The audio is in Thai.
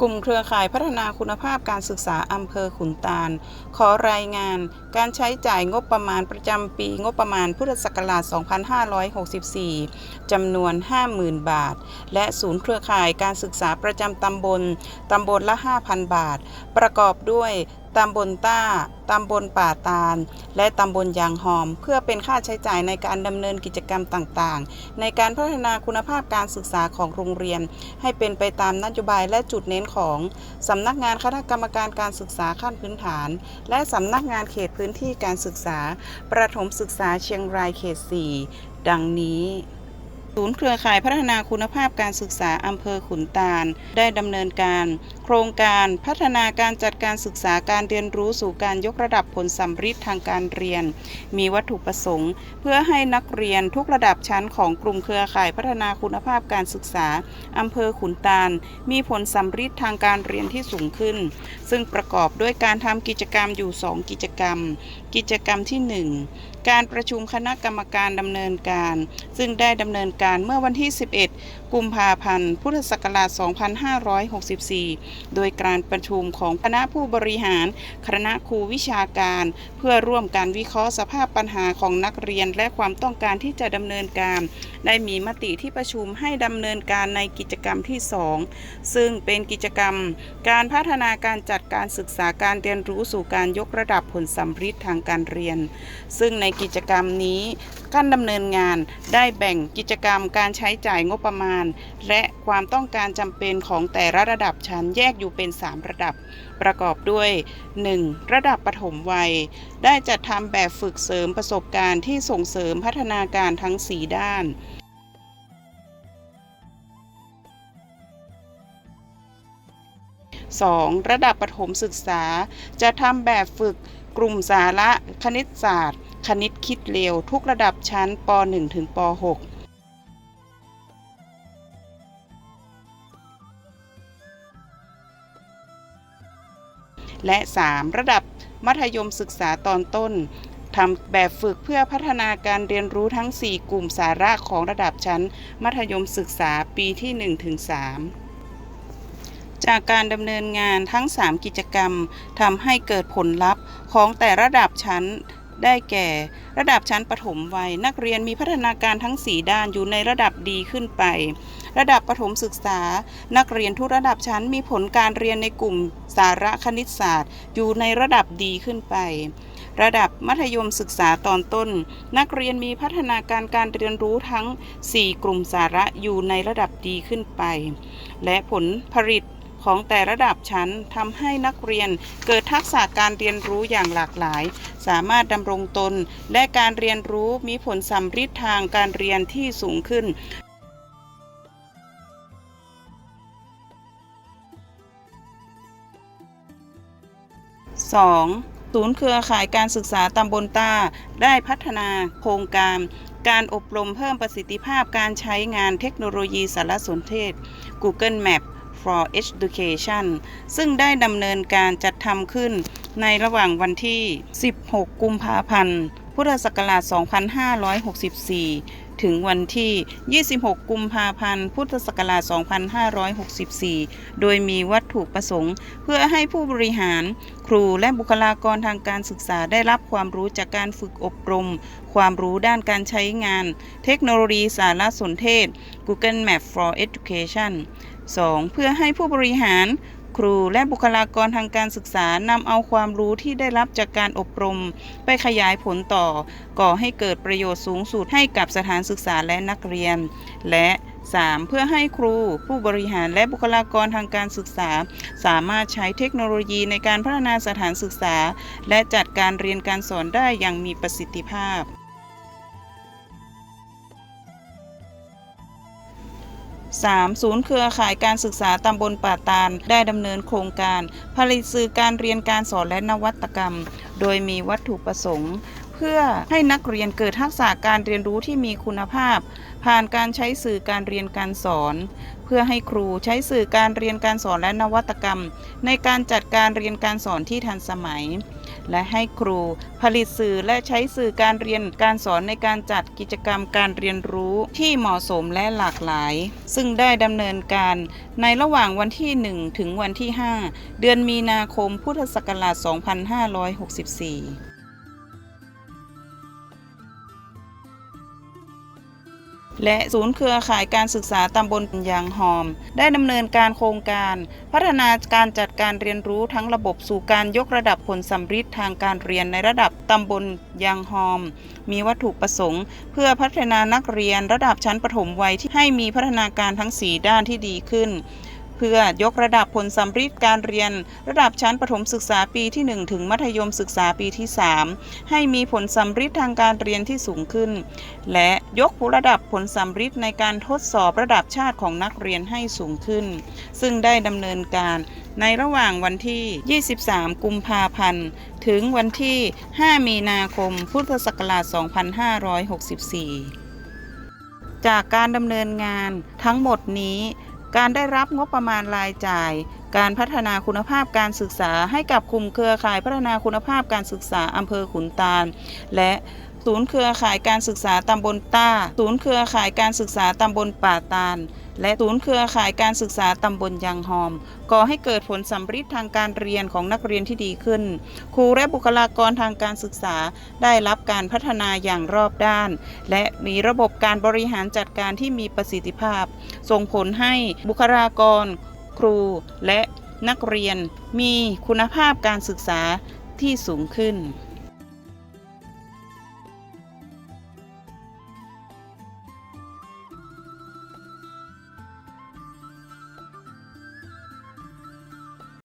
กลุ่มเครือข่ายพัฒนาคุณภาพการศึกษาอำเภอขุนตาล ขอรายงานการใช้จ่ายงบประมาณประจำปีงบประมาณพุทธศักราช 2564 จำนวน 50,000 บาท และศูนย์เครือข่ายการศึกษาประจำตำบล ตำบลละ 5,000 บาท ประกอบด้วย ตำบลต้า ตำบลป่าตาล และตำบลยางหอม เพื่อเป็นค่าใช้จ่ายในการดำเนินกิจกรรมต่างๆ ในการพัฒนาคุณภาพการศึกษาของโรงเรียน ให้เป็นไปตามนโยบายและจุดเน้นของสำนักงานคณะกรรมการการศึกษาขั้นพื้นฐาน และสำนักงานเขตพื้นที่การศึกษา ประถมศึกษาเชียงรายเขต 4 ดังนี้ ศูนย์เครือข่ายพัฒนาคุณภาพการศึกษาอำเภอขุนตาล ได้ดำเนินการ โครงการพัฒนาการจัดการศึกษาการเรียนรู้สู่การยกระดับผลสัมฤทธิ์ทางการเรียน มีวัตถุประสงค์ เพื่อให้นักเรียนทุกระดับชั้นของกลุ่มเครือข่ายพัฒนาคุณภาพการศึกษาอำเภอขุนตาล มีผลสัมฤทธิ์ทางการเรียนที่สูงขึ้น ซึ่งประกอบด้วยการทำกิจกรรมอยู่ 2 กิจกรรม กิจกรรมที่ 1 การประชุมคณะกรรมการดำเนินการ ซึ่งได้ดำเนินการเมื่อวันที่ 11 กุมภาพันธ์ พุทธศักราช 2564 โดยการประชุมของคณะผู้บริหาร คณะครูวิชาการ เพื่อร่วมการวิเคราะห์สภาพปัญหาของนักเรียนและความต้องการที่จะดำเนินการ ได้มีมติที่ประชุมให้ดำเนินการในกิจกรรมที่ 2 ซึ่งเป็นกิจกรรม การพัฒนาการจัดการศึกษาการเรียนรู้สู่การยกระดับผลสัมฤทธิ์ทางการเรียน ซึ่งในกิจกรรมนี้การดำเนินงานได้แบ่งกิจกรรมการใช้จ่ายงบประมาณและความต้องการจำเป็นของแต่ละระดับชั้นแยกอยู่เป็น 3 ระดับ ประกอบด้วย 1. ระดับปฐมวัย ได้จัดทำแบบฝึกเสริมประสบการณ์ที่ส่งเสริมพัฒนาการทั้ง 4 ด้าน 2. ระดับประถมศึกษา จะทำแบบฝึกกลุ่มสาระ คณิตศาสตร์ คณิตคิดเร็ว ทุกระดับชั้นป .1 ถึงป .6 และ 3. ระดับมัธยมศึกษาตอนต้นทำแบบฝึกเพื่อพัฒนาการเรียนรู้ทั้ง 4 กลุ่มสาระของระดับชั้น มัธยมศึกษาปีที่1ถึง3จากการดำเนินงานทั้ง 3 กิจกรรมทำให้เกิดผลลัพธ์ของแต่ระดับชั้น ได้แก่ ระดับชั้นประถมวัย นักเรียนมีพัฒนาการทั้ง 4 ด้านอยู่ในระดับดีขึ้นไป ระดับประถมศึกษา นักเรียนทุกระดับชั้นมีผลการเรียนในกลุ่มสาระคณิตศาสตร์ อยู่ในระดับดีขึ้นไประดับมัธยมศึกษาตอนต้น นักเรียนมีพัฒนาการการเรียนรู้ทั้ง 4 กลุ่มสาระอยู่ในระดับดีขึ้นไป และผลผลิต ของแต่ระดับชั้นทำให้นักเรียนเกิดทักษะการเรียนรู้อย่างหลากหลาย สามารถดำรงตน และการเรียนรู้มีผลสัมฤทธิ์ทางการเรียนที่สูงขึ้น 2. ศูนย์เครือข่ายการศึกษาตำบลตาได้พัฒนาโครงการการอบรมเพิ่มประสิทธิภาพการใช้งานเทคโนโลยีสารสนเทศ Google Map for Education ซึ่งได้ดำเนินการจัดทำขึ้นในระหว่างวันที่ 16 กุมภาพันธ์ พุทธศักราช 2564 ถึงวันที่ 26 กุมภาพันธ์ พุทธศักราช 2564 โดยมีวัตถุประสงค์ เพื่อให้ผู้บริหาร ครูและบุคลากรทางการศึกษาได้รับความรู้จากการฝึกอบรม ความรู้ด้านการใช้งาน เทคโนโลยีสารสนเทศ Google Map for Education 2. เพื่อให้ผู้บริหาร ครูและบุคลากรทางการศึกษานำเอาความรู้ที่ได้รับจากการอบรม ไปขยายผลต่อ ก่อให้เกิดประโยชน์สูงสุดให้กับสถานศึกษาและนักเรียน และ 3. เพื่อให้ครู ผู้บริหารและบุคลากรทางการศึกษา สามารถใช้เทคโนโลยีในการพัฒนาสถานศึกษา และจัดการเรียนการสอนได้อย่างมีประสิทธิภาพ 3. ศูนย์เครือข่ายการศึกษาตำบลป่าตาล ได้ดำเนินโครงการ ผลิตสื่อการเรียนการสอนและนวัตกรรม โดยมีวัตถุประสงค์ เพื่อให้นักเรียนเกิดทักษะการเรียนรู้ที่มีคุณภาพ ผ่านการใช้สื่อการเรียนการสอน เพื่อให้ครูใช้สื่อการเรียนการสอนและนวัตกรรม ในการจัดการเรียนการสอนที่ทันสมัย และให้ครูผลิตสื่อและใช้สื่อการเรียนการสอนในการจัดกิจกรรมการเรียนรู้ที่เหมาะสมและหลากหลาย ซึ่งได้ดำเนินการในระหว่างวันที่ 1 ถึงวันที่ 5 เดือนมีนาคมพุทธศักราช 2564 และศูนย์เครือข่ายการศึกษาตำบลยางหอม ได้ดำเนินการโครงการ พัฒนาการจัดการเรียนรู้ทั้งระบบสู่การยกระดับผลสัมฤทธิ์ทางการเรียนในระดับตำบลยางหอม มีวัตถุประสงค์ เพื่อพัฒนานักเรียนระดับชั้นประถมวัยที่ให้มีพัฒนาการทั้ง 4 ด้านที่ดีขึ้น พื่อยกระดับผลสัมฤทธิ์การเรียน ระดับชั้นประถมศึกษาปีที่ 1 ถึงมัธยมศึกษาปีที่ 3 ให้มีผลสัมฤทธิ์ทางการเรียนที่สูงขึ้น และยกระดับผลสัมฤทธิ์ในการทดสอบระดับชาติของนักเรียนให้สูงขึ้น ซึ่งได้ดำเนินการในระหว่างวันที่ 23 กุมภาพันธ์ ถึงวันที่ 5 มีนาคม พุทธศักราช 2564 จากการดำเนินงานทั้งหมดนี้ การได้รับงบประมาณรายจ่าย การพัฒนาคุณภาพการศึกษาให้กับกลุ่มเครือข่ายพัฒนาคุณภาพการศึกษาอำเภอขุนตาล และศูนย์เครือข่ายการศึกษาตำบลต้า ศูนย์เครือข่ายการศึกษาตำบลป่าตาล และศูนย์เครือข่ายการศึกษาตำบลยางหอม ก่อให้เกิดผลสัมฤทธิ์ทางการเรียนของนักเรียนที่ดีขึ้น ครูและบุคลากรทางการศึกษาได้รับการพัฒนาอย่างรอบด้าน และมีระบบการบริหารจัดการที่มีประสิทธิภาพ ส่งผลให้บุคลากร ครูและนักเรียนมีคุณภาพการศึกษาที่สูงขึ้น